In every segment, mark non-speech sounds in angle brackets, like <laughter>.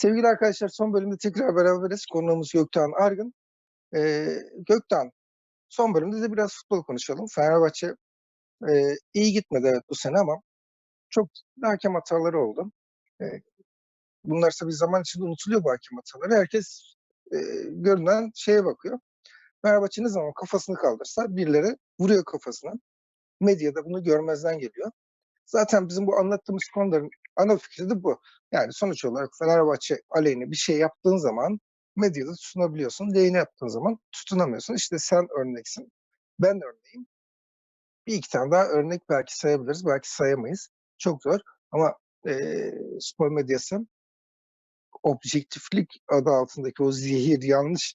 Sevgili arkadaşlar son bölümde tekrar beraberiz. Konuğumuz Gökten Argın. Ee, Gökten, son bölümde de biraz futbol konuşalım. Fenerbahçe e, iyi gitmedi evet bu sene ama çok hakem hataları oldu. E, bunlar tabii zaman içinde unutuluyor bu hakem hataları. Herkes e, görünen şeye bakıyor. Fenerbahçe ne zaman kafasını kaldırsa birileri vuruyor kafasına. Medyada bunu görmezden geliyor. Zaten bizim bu anlattığımız konuların ana fikri de bu. Yani sonuç olarak Fenerbahçe aleyhine bir şey yaptığın zaman medyada tutunabiliyorsun. Lehine yaptığın zaman tutunamıyorsun. İşte sen örneksin. Ben örneğim. Bir iki tane daha örnek belki sayabiliriz. Belki sayamayız. Çok zor. Ama e, spor medyası objektiflik adı altındaki o zehir yanlış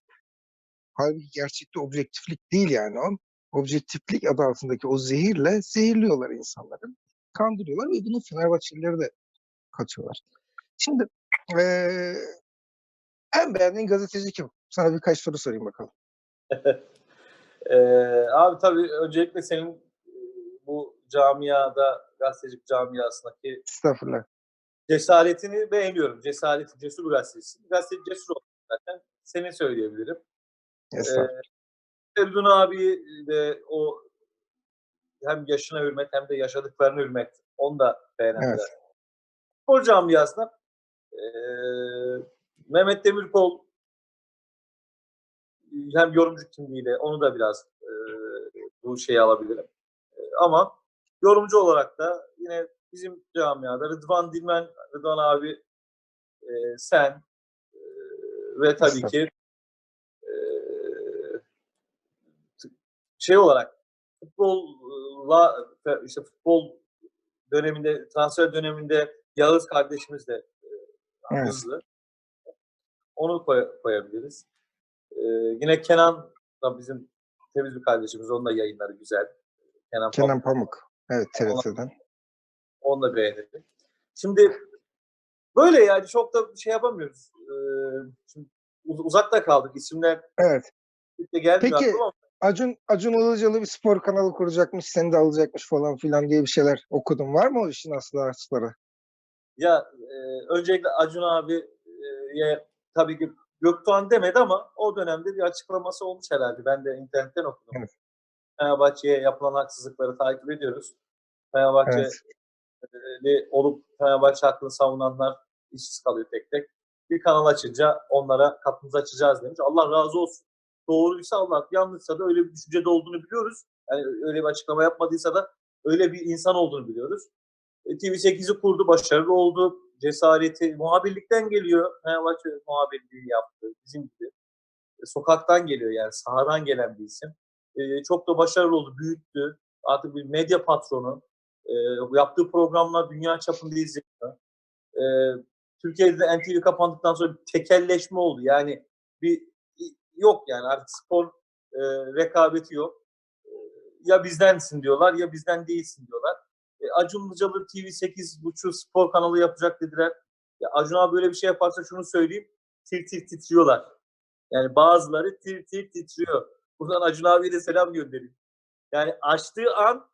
halbuki gerçekte objektiflik değil yani o. Objektiflik adı altındaki o zehirle zehirliyorlar insanları. Kandırıyorlar ve bunu Fenerbahçelileri de katıyorlar. Şimdi eee en beğendiğin gazeteci kim? Sana birkaç soru sorayım bakalım. <laughs> Ee, abi tabii öncelikle senin bu camiada, gazetecilik camiasındaki Estağfurullah. cesaretini beğeniyorum. Cesareti, cesur gazetecisin. Gazeteci cesur oldu zaten. Seni söyleyebilirim. Estağfurullah. Ee, Feridun abi de o hem yaşına hürmet hem de yaşadıklarına hürmet. Onu da beğenenler. Evet. Spor camiasında e, Mehmet Demirkol hem yorumcu kimliğiyle onu da biraz e, bu şeyi alabilirim. E, ama yorumcu olarak da yine bizim camiada Rıdvan Dilmen, Rıdvan abi e, sen e, ve tabii ki e, şey olarak futbolla işte futbol döneminde transfer döneminde Yağız kardeşimiz de e, Evet. hızlı. Onu koy- koyabiliriz. Ee, yine Kenan da bizim temiz bir kardeşimiz. Onun da yayınları güzel. Kenan, Kenan Pamuk. Pamuk. Evet TRT'den. Onu da beğendim. Şimdi böyle yani çok da şey yapamıyoruz. Ee, şimdi uz- uzakta kaldık. İsimler Evet. Peki, ama Acun, Acun Ilıcalı bir spor kanalı kuracakmış, seni de alacakmış falan filan diye bir şeyler okudum. Var mı o işin aslı asları? ya e, öncelikle Acun abiye tabii ki Göktuğan demedi ama o dönemde bir açıklaması olmuş herhalde. Ben de internetten okudum. Evet. Fenerbahçe'ye yapılan haksızlıkları takip ediyoruz. Fenerbahçe Evet. Fenerbahçeli olup Fenerbahçe hakkını savunanlar işsiz kalıyor tek tek. Bir kanal açınca onlara kapımızı açacağız demiş. Allah razı olsun. Doğruysa Allah, yanlışsa da öyle bir düşüncede olduğunu biliyoruz. Yani öyle bir açıklama yapmadıysa da öyle bir insan olduğunu biliyoruz. E, TV8'i kurdu, başarılı oldu. Cesareti, muhabirlikten geliyor. Fenerbahçe muhabirliği yaptı. Bizim gibi. E, sokaktan geliyor yani, sahadan gelen bir isim. E, çok da başarılı oldu, büyüttü. Artık bir medya patronu. E, yaptığı programlar dünya çapında izleniyor. E, Türkiye'de de NTV kapandıktan sonra bir tekelleşme oldu. Yani bir yok yani artık spor e, rekabeti yok. E, ya bizdensin diyorlar ya bizden değilsin diyorlar. E, Acun Ilıcalı TV8 buçuk spor kanalı yapacak dediler. Ya Acun abi böyle bir şey yaparsa şunu söyleyeyim. Tir tir titriyorlar. Yani bazıları tir tir titriyor. Buradan Acun abiye de selam göndereyim. Yani açtığı an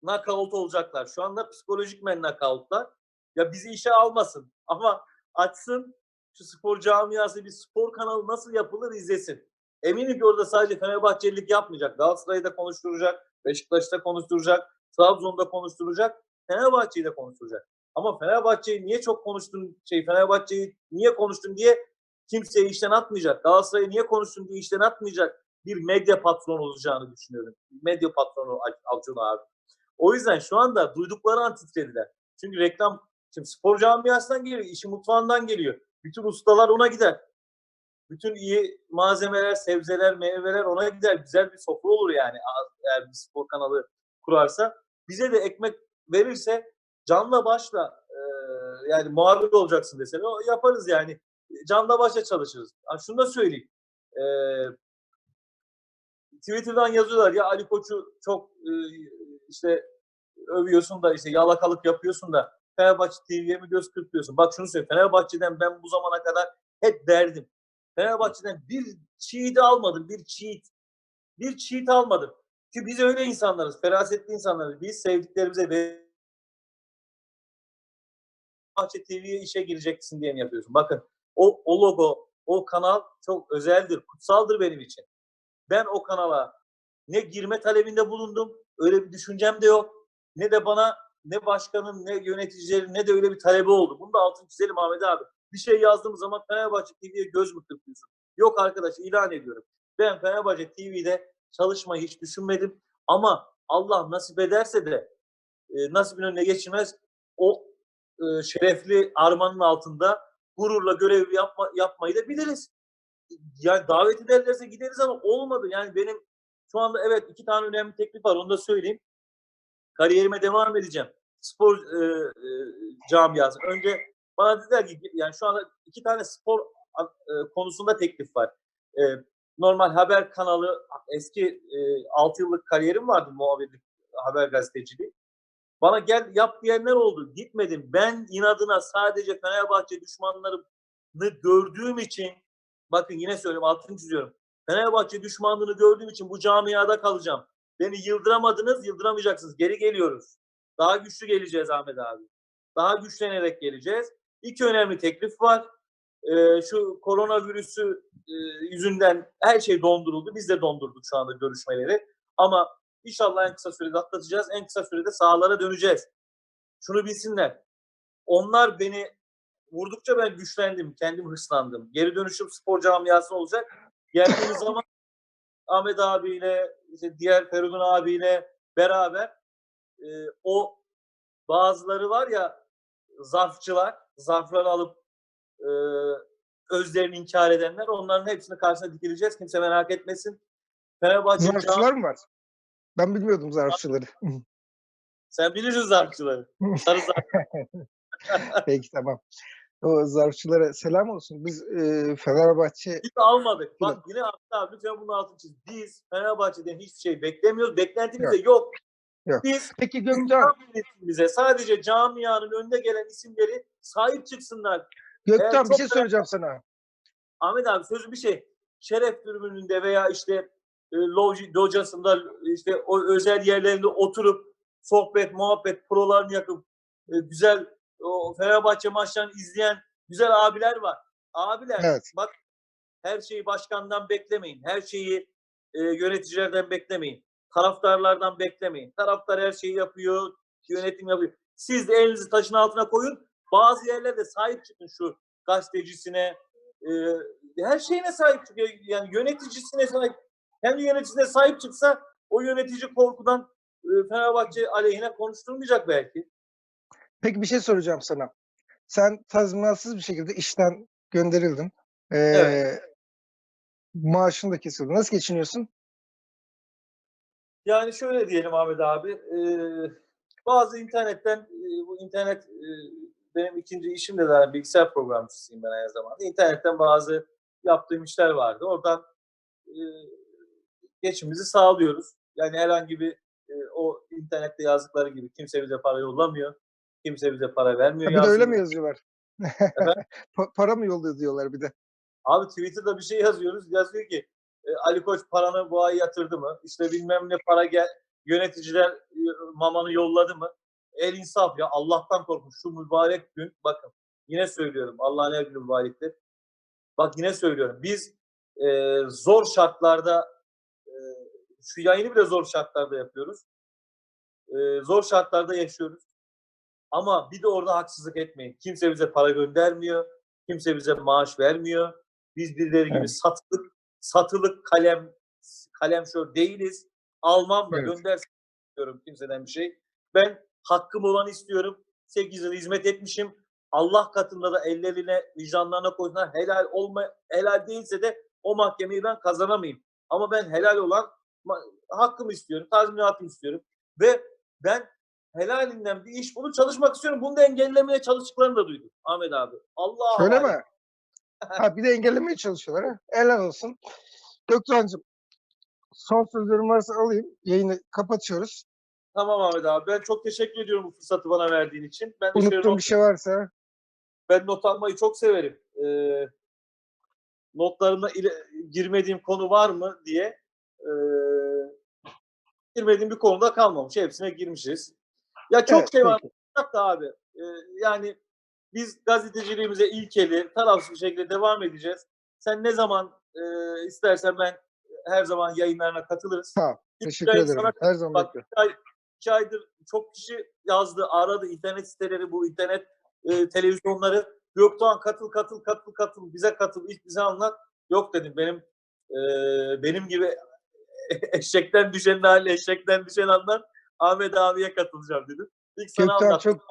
knockout olacaklar. Şu anda psikolojik men knockoutlar. Ya bizi işe almasın ama açsın şu spor camiası bir spor kanalı nasıl yapılır izlesin. Eminim ki orada sadece Fenerbahçelilik yapmayacak. Galatasaray'ı da konuşturacak, Beşiktaş'ı da konuşturacak, Trabzon'da konuşturacak, Fenerbahçe'yi de konuşturacak. Ama Fenerbahçe'yi niye çok konuştun, şey Fenerbahçe'yi niye konuştun diye kimseyi işten atmayacak. Galatasaray'ı niye konuştun diye işten atmayacak bir medya patronu olacağını düşünüyorum. Medya patronu Acun abi. O yüzden şu anda duydukları an titrediler. Çünkü reklam, şimdi spor camiasından geliyor, işi mutfağından geliyor. Bütün ustalar ona gider. Bütün iyi malzemeler, sebzeler, meyveler ona gider. Güzel bir sofra olur yani eğer bir spor kanalı kurarsa. Bize de ekmek verirse canla başla e, yani muhabir olacaksın dese o yaparız yani. Canla başla çalışırız. Ha, şunu da söyleyeyim. E, Twitter'dan yazıyorlar ya Ali Koç'u çok e, işte övüyorsun da işte yalakalık yapıyorsun da Fenerbahçe TV'ye mi göz kırpıyorsun? Bak şunu söyleyeyim. Fenerbahçe'den ben bu zamana kadar hep derdim. Fenerbahçe'den bir cheat almadım. Bir cheat. Bir cheat almadım. Ki biz öyle insanlarız. Ferasetli insanlarız. Biz sevdiklerimize ve Fenerbahçe TV'ye işe gireceksin diye mi yapıyorsun? Bakın o, o logo, o kanal çok özeldir, kutsaldır benim için. Ben o kanala ne girme talebinde bulundum, öyle bir düşüncem de yok. Ne de bana ne başkanın ne yöneticilerin ne de öyle bir talebi oldu. Bunu da altını çizelim Ahmet abi. Bir şey yazdığım zaman Fenerbahçe TV'ye göz mü kırpıyorsun? Yok arkadaş ilan ediyorum. Ben Fenerbahçe TV'de çalışmayı hiç düşünmedim. Ama Allah nasip ederse de e, nasibin önüne geçmez o e, şerefli armanın altında gururla görev yapma, yapmayı da biliriz. Yani davet ederlerse gideriz ama olmadı. Yani benim şu anda evet iki tane önemli teklif var onu da söyleyeyim. Kariyerime devam edeceğim. Spor e, e, camiası. Önce bana dediler ki yani şu anda iki tane spor e, konusunda teklif var. E, normal haber kanalı eski e, 6 yıllık kariyerim vardı muhabirlik haber gazeteciliği. Bana gel yap diyenler oldu. Gitmedim. Ben inadına sadece Fenerbahçe düşmanlarını gördüğüm için bakın yine söylüyorum altını çiziyorum. Fenerbahçe düşmanlığını gördüğüm için bu camiada kalacağım. Beni yıldıramadınız, yıldıramayacaksınız. Geri geliyoruz. Daha güçlü geleceğiz Ahmet abi. Daha güçlenerek geleceğiz. İki önemli teklif var. Ee, şu koronavirüsü e, yüzünden her şey donduruldu. Biz de dondurduk şu anda görüşmeleri. Ama inşallah en kısa sürede atlatacağız. En kısa sürede sahalara döneceğiz. Şunu bilsinler. Onlar beni vurdukça ben güçlendim. Kendim hırslandım. Geri dönüşüm spor camiası olacak. Geldiğimiz zaman Ahmet abiyle, işte diğer Feridun abiyle beraber e, o bazıları var ya zarfçılar, zarfları alıp e, özlerini inkar edenler onların hepsini karşısına dikileceğiz. Kimse merak etmesin. Fenerbahçe Zarfçılar mı var? Ben bilmiyordum zarfçıları. Sen bilirsin zarfçıları. Sarı zarf. <laughs> Peki tamam. O zarfçılara selam olsun. Biz e, Fenerbahçe Biz almadık. Bak yine Ahmet abi lütfen bunu altını çiz. Biz Fenerbahçe'den hiçbir şey beklemiyoruz. Beklentimiz de yok. Yok. Biz Peki Gökcan, bize sadece camianın önde gelen isimleri sahip çıksınlar. Gökcan Evet, bir şey söyleyeceğim sana. Ahmet abi sözü bir şey. Şeref tribününde veya işte e, loji, locasında işte o özel yerlerinde oturup sohbet, muhabbet, prolarını yakıp e, güzel o Fenerbahçe maçlarını izleyen güzel abiler var. Abiler Evet. bak her şeyi başkandan beklemeyin. Her şeyi e, yöneticilerden beklemeyin. Taraftarlardan beklemeyin. Taraftar her şeyi yapıyor, yönetim yapıyor. Siz de elinizi taşın altına koyun. Bazı yerlerde sahip çıkın şu gazetecisine, e, her şeyine sahip çıkıyor. Yani yöneticisine sahip, kendi yöneticisine sahip çıksa o yönetici korkudan e, Fenerbahçe aleyhine konuşturmayacak belki. Peki bir şey soracağım sana. Sen tazminatsız bir şekilde işten gönderildin. Ee, Evet. Maaşın da kesildi. Nasıl geçiniyorsun? Yani şöyle diyelim Ahmet abi, e, bazı internetten, e, bu internet e, benim ikinci işim de zaten bilgisayar programcısıyım ben aynı zamanda. İnternetten bazı yaptığım işler vardı. Oradan e, geçimimizi sağlıyoruz. Yani herhangi bir e, o internette yazdıkları gibi kimse bize para yollamıyor. Kimse bize para vermiyor. Ha, bir de öyle mi yazıyorlar? <laughs> Para mı yolluyor diyorlar bir de. Abi Twitter'da bir şey yazıyoruz. Yazıyor ki e, Ali Koç paranı bu ay yatırdı mı? İşte bilmem ne para gel yöneticiler e, mamanı yolladı mı? El insaf ya Allah'tan korkun. Şu mübarek gün bakın yine söylüyorum Allah'ın her günü mübarektir. Bak yine söylüyorum. Biz e, zor şartlarda e, şu yayını bile zor şartlarda yapıyoruz. E, zor şartlarda yaşıyoruz. Ama bir de orada haksızlık etmeyin. Kimse bize para göndermiyor. Kimse bize maaş vermiyor. Biz birileri gibi Evet. satılık satılık kalem kalemşör değiliz. Almam da Evet. göndersin istiyorum kimseden bir şey. Ben hakkım olanı istiyorum. 8 yıl hizmet etmişim. Allah katında da ellerine, vicdanlarına koysunlar. Helal olma, helal değilse de o mahkemeyi ben kazanamayayım. Ama ben helal olan hakkımı istiyorum, tazminatımı istiyorum. Ve ben helalinden bir iş bulup çalışmak istiyorum. Bunu da engellemeye çalıştıklarını da duydum Ahmet abi. Allah Öyle mi? Ha, bir de engellemeye çalışıyorlar. Ha? Helal olsun. Gökhan'cığım son sözlerim varsa alayım. Yayını kapatıyoruz. Tamam Ahmet abi. Ben çok teşekkür ediyorum bu fırsatı bana verdiğin için. Ben de Unuttuğum bir şey varsa ben not almayı çok severim. Ee, notlarımda ile, girmediğim konu var mı diye ee, girmediğim bir konuda kalmamış. Hepsine girmişiz. Ya çok Evet, şey var da abi. Ee, yani Biz gazeteciliğimize ilkeli, tarafsız bir şekilde devam edeceğiz. Sen ne zaman e, istersen ben her zaman yayınlarına katılırız. İlk Teşekkür ederim. sana- Her zaman Bak iki, ay, iki aydır çok kişi yazdı, aradı internet siteleri, bu internet e, televizyonları. Gökdoğan katıl katıl katıl katıl bize katıl ilk bize anlat. Yok dedim benim e, benim gibi <laughs> eşekten düşen hali eşekten düşen anlar Ahmet abiye katılacağım dedim. İlk sana anlattım. çok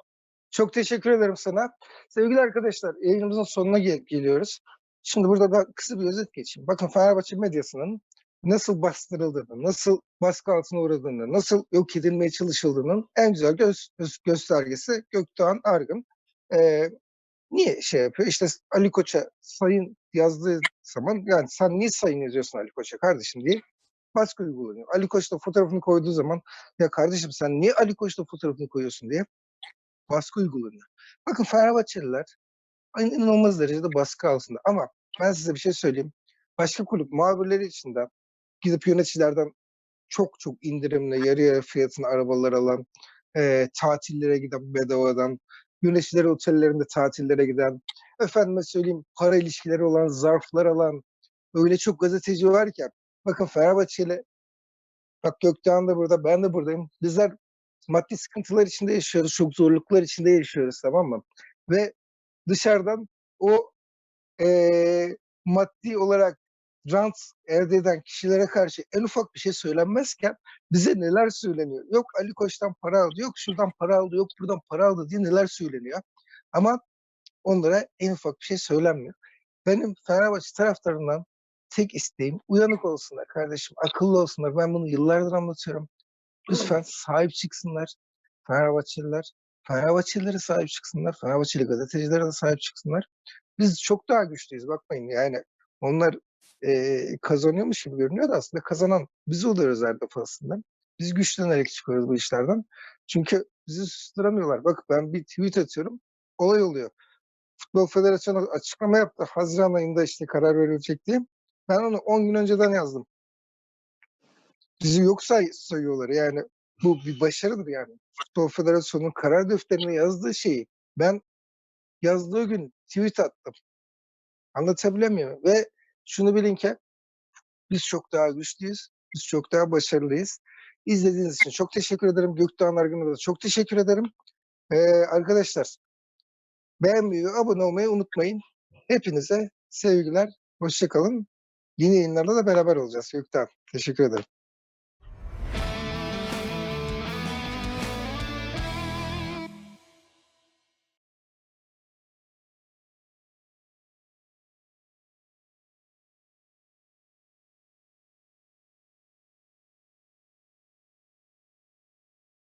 çok teşekkür ederim sana. Sevgili arkadaşlar yayınımızın sonuna gel- geliyoruz. Şimdi burada ben kısa bir özet geçeyim. Bakın Fenerbahçe medyasının nasıl bastırıldığını, nasıl baskı altına uğradığını, nasıl yok edilmeye çalışıldığının en güzel göz, göz- göstergesi Gökdoğan Argın. Ee, niye şey yapıyor? İşte Ali Koç'a sayın yazdığı zaman yani sen niye sayın yazıyorsun Ali Koç'a kardeşim diye baskı uygulanıyor. Ali Koç da fotoğrafını koyduğu zaman ya kardeşim sen niye Ali Koç'la fotoğrafını koyuyorsun diye baskı uygulanıyor. Bakın Fenerbahçeliler inanılmaz derecede baskı altında ama ben size bir şey söyleyeyim. Başka kulüp muhabirleri için de gidip yöneticilerden çok çok indirimli yarı yarı fiyatına arabalar alan, e, tatillere giden bedavadan, yöneticiler otellerinde tatillere giden, efendime söyleyeyim para ilişkileri olan, zarflar alan öyle çok gazeteci var ki bakın Fenerbahçeli bak Gökdoğan da burada ben de buradayım. Bizler maddi sıkıntılar içinde yaşıyoruz, çok zorluklar içinde yaşıyoruz tamam mı? Ve dışarıdan o eee, maddi olarak rant elde eden kişilere karşı en ufak bir şey söylenmezken bize neler söyleniyor? Yok Ali Koç'tan para aldı, yok şuradan para aldı, yok buradan para aldı diye neler söyleniyor. Ama onlara en ufak bir şey söylenmiyor. Benim Fenerbahçe taraftarından tek isteğim uyanık olsunlar kardeşim, akıllı olsunlar. Ben bunu yıllardır anlatıyorum. Lütfen sahip çıksınlar Fenerbahçeliler. Fenerbahçelilere sahip çıksınlar. Fenerbahçeli gazetecilere de sahip çıksınlar. Biz çok daha güçlüyüz bakmayın yani. Onlar eee, kazanıyormuş gibi görünüyor da aslında kazanan biz oluyoruz her defasında. Biz güçlenerek çıkıyoruz bu işlerden. Çünkü bizi susturamıyorlar. Bak ben bir tweet atıyorum. Olay oluyor. Futbol Federasyonu açıklama yaptı. Haziran ayında işte karar verilecek diye. Ben onu 10 gün önceden yazdım. Bizi yok say sayıyorlar. Yani bu bir başarıdır yani. Futbol Federasyonu'nun karar defterine yazdığı şeyi ben yazdığı gün tweet attım. Anlatabiliyor muyum? Ve şunu bilin ki biz çok daha güçlüyüz. Biz çok daha başarılıyız. İzlediğiniz için çok teşekkür ederim. Gökdoğan Argın'a da çok teşekkür ederim. Ee, arkadaşlar beğenmeyi abone olmayı unutmayın. Hepinize sevgiler. Hoşçakalın. Yeni yayınlarda da beraber olacağız Gökdoğan. Teşekkür ederim.